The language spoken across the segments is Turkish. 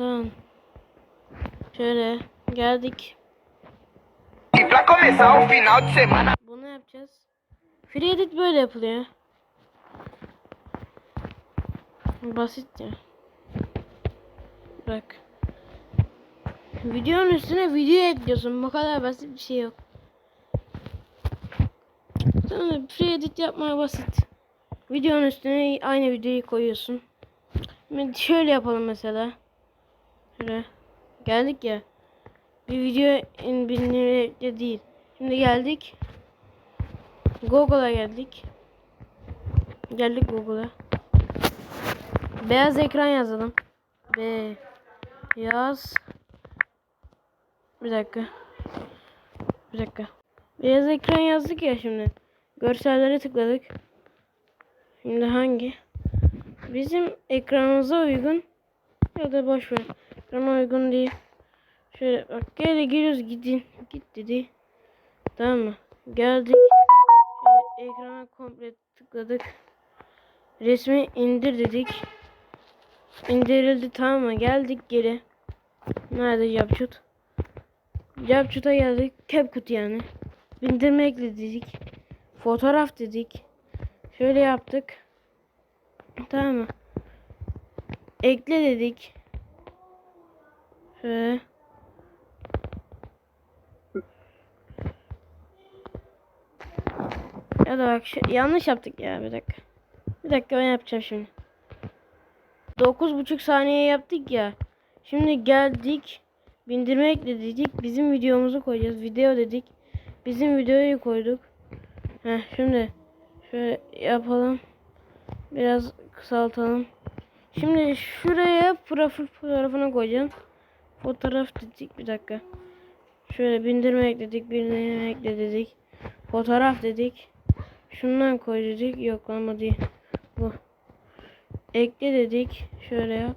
Tamam. Şöyle geldik. Bunu yapacağız. Free edit böyle yapılıyor. Basit ya. Bak. Videonun üstüne video ekliyorsun. Bu kadar basit bir şey yok. Sonra free edit yapmaya basit. Videonun üstüne aynı videoyu koyuyorsun. Şimdi şöyle yapalım mesela. Şöyle. Geldik ya. Bir video in binlerce değil. Şimdi geldik. Google'a geldik. Geldik Google'a. Beyaz ekran yazalım. B yaz. Bir dakika. Bir dakika. Beyaz ekran yazdık ya şimdi. Görsellere tıkladık. Şimdi hangi? Bizim ekranımıza uygun ya da boş ver. Ekrana uygun değil. Şöyle bak gel giriyoruz gidin. Git dedi. Tamam mı? Geldik. Şöyle ekrana komple tıkladık. Resmi indir dedik. İndirildi tamam mı? Geldik geri. Nerede Capcut? Capcut'a geldik. CapCut yani. Bindirme ekle dedik. Fotoğraf dedik. Şöyle yaptık. Tamam mı? Ekle dedik. Şöyle. Ya da bak şu, yanlış yaptık ya bir dakika. Bir dakika ben yapacağım şimdi. 9,5 saniye yaptık ya. Şimdi geldik. Bindirme ekle dedik. Bizim videomuzu koyacağız. Video dedik. Bizim videoyu koyduk. Heh, şimdi şöyle yapalım. Biraz kısaltalım. Şimdi şuraya profil fotoğrafını koyacağım. Fotoğraf dedik bir dakika. Şöyle bindirme ekledik, bindirme ekle dedik. Fotoğraf dedik. Şundan koy dedik. Yok ama değil. Bu. Ekle dedik. Şöyle yap.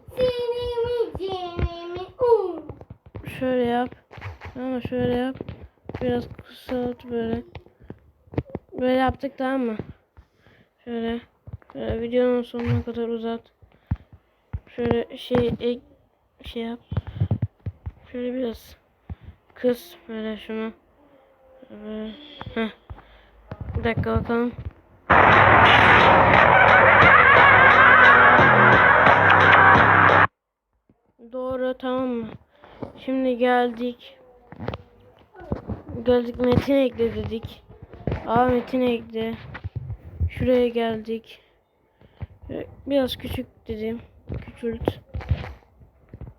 Şöyle yap. Ama şöyle yap. Biraz kısalt böyle. Böyle yaptık tamam mı? Şöyle. Şöyle videonun sonuna kadar uzat. Şöyle şey ek şey yap. Şöyle biraz kıs böyle şunu. Heh. Bir dakika bakalım. Doğru tamam mı? Şimdi geldik. Geldik metin ekle dedik. Aa metin ekle. Şuraya geldik. Biraz küçük dedim. Küçült.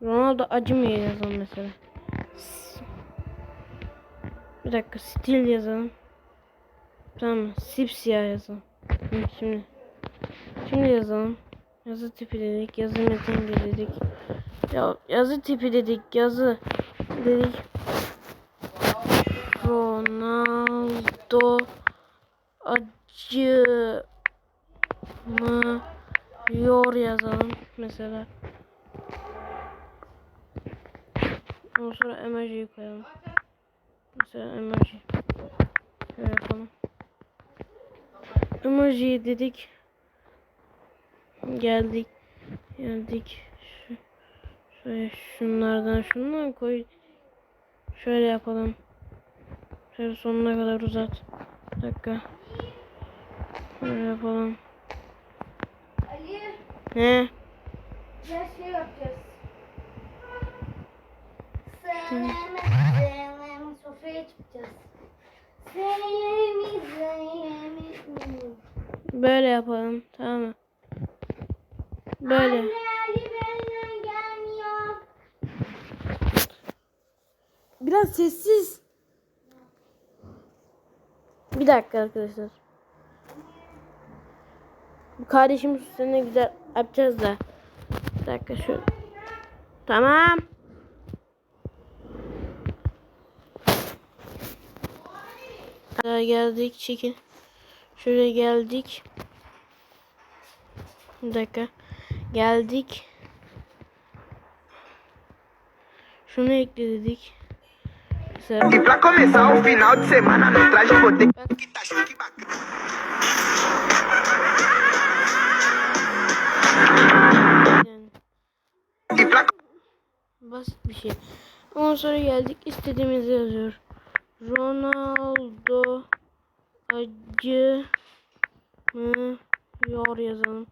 Ronaldo acımıyor yazalım mesela. Bir dakika stil yazalım. Tamam sipsiyah yazalım. Şimdi. Şimdi yazalım. Yazı tipi dedik. Yazı metin de dedik. Ya yazı tipi dedik. Yazı dedik. Ronaldo acı mı yor yazalım mesela. Ondan sonra emojiyi koyalım. Mesela emoji. Şöyle yapalım. Emoji dedik. Geldik. Geldik. Şu, şöyle şunlardan şundan koy. Şöyle yapalım. Şöyle sonuna kadar uzat. Bir dakika. Şöyle yapalım. Ali, Ne? gel şey yapacağız. Sevmem, sofraya çıkacağız. Böyle yapalım. Tamam mı? Böyle. Anne Ali benden gelmiyor. Biraz sessiz. Bir dakika arkadaşlar. Bu kardeşim üstüne güzel yapacağız da. Bir dakika şu. Tamam. Daha geldik çekin. Şuraya geldik. Bir dakika. Geldik. Şunu ekledik. Mesela. E pra começar o final de semana, não traje vou ter que tá chique bacana. Yani. E pra Basit bir şey. Ondan sonra geldik istediğimizi yazıyor. Ronaldo acı mı yor yazalım.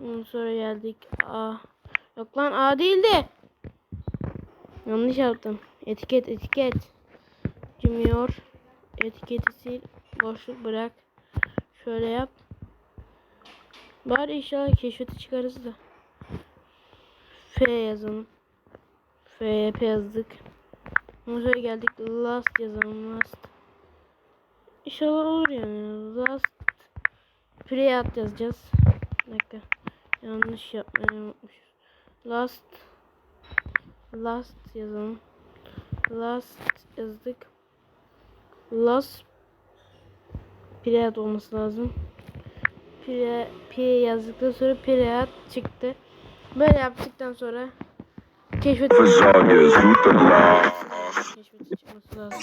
Ondan sonra geldik A. Yok lan A değildi. Yanlış yaptım. Etiket etiket. Cimiyor. Etiketi sil. Boşluk bırak. Şöyle yap. Bari inşallah keşfeti çıkarız da. F yazalım. FYP yazdık. Sonra geldik last yazalım last. İnşallah olur yani. Last Preyat yazacağız. Bir. Yanlış yapmayı unutmuşuz. Last Last yazalım. Last yazdık. Last Preyat olması lazım. Pre, pre yazdıktan sonra Preyat çıktı. Böyle yaptıktan sonra keşfet keşfeti çıkması lazım.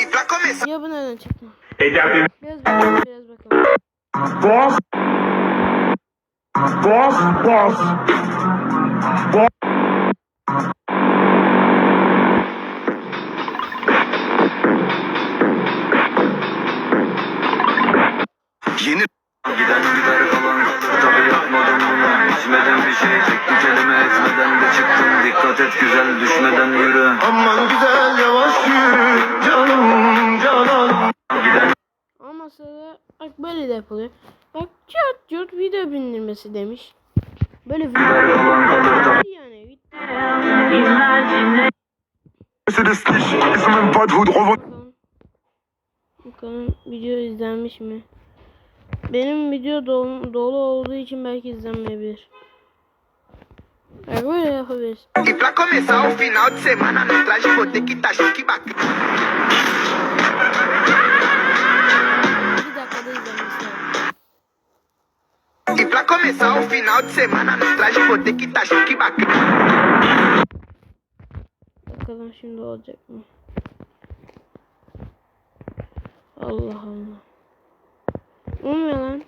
Ya bu nereden çıktı? Biraz bakalım, biraz bakalım. boss. Boss, boss. yeni de yapılıyor. Bak çat çat video bindirmesi demiş. Böyle video yani. Bakalım video izlenmiş mi? Benim video dolu, dolu olduğu için belki izlenmeyebilir. Bak böyle yapabiliriz. E pra começar o final de semana no traje vou ter que tá chique bacana. Bakalım şimdi olacak mı? Allah Allah. Olmuyor lan.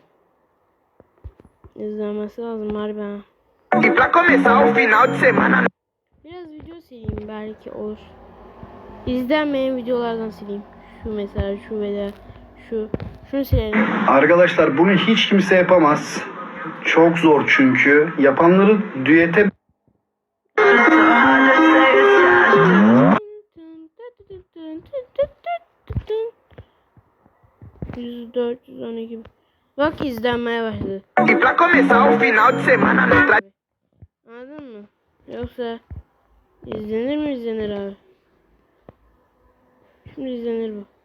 İzlenmesi lazım harbi ha. Pra começar o final de semana Biraz video sileyim belki olur. İzlenmeyen videolardan sileyim. Şu mesela şu veya şu. Şunu silelim. Arkadaşlar bunu hiç kimse yapamaz. Çok zor çünkü. Yapanları düete 104, 112. Bak izlenmeye başladı. Anladın mı? Yoksa izlenir mi izlenir abi? Şimdi izlenir bu.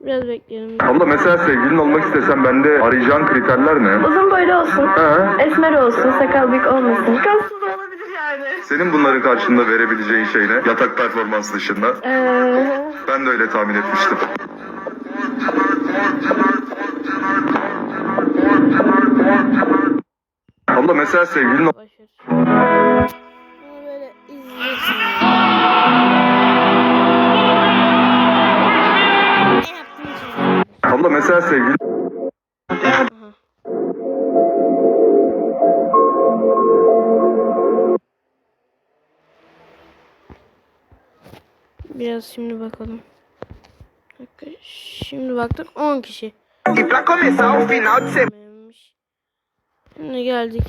Biraz bekleyelim. Abla mesela sevgilin olmak istesen bende arayacağın kriterler ne? Uzun boylu olsun. He? Esmer olsun, sakal büyük olmasın. Kansız da olabilir yani. Senin bunların karşında verebileceğin şey ne? Yatak performans dışında. Ee, Ben de öyle tahmin etmiştim. Abla mesela sevgilin Sevgilin Aha. Biraz şimdi bakalım. Şimdi baktık 10 kişi. Şimdi geldik.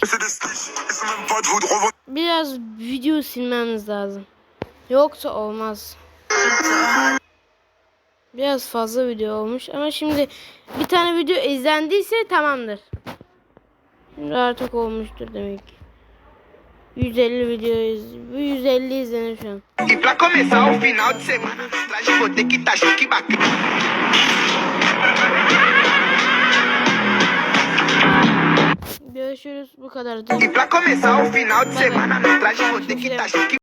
Biraz video silmemiz lazım. Yoksa olmaz. Biraz fazla video olmuş ama şimdi bir tane video izlendiyse tamamdır. Şimdi artık olmuştur demek ki. 150 video iz bu 150 izlenir şu an. E pra começar o final de semana no traje vou ter que tá chique bacana. Görüşürüz bu kadardı. E pra começar o final de semana no traje vou ter que tá chique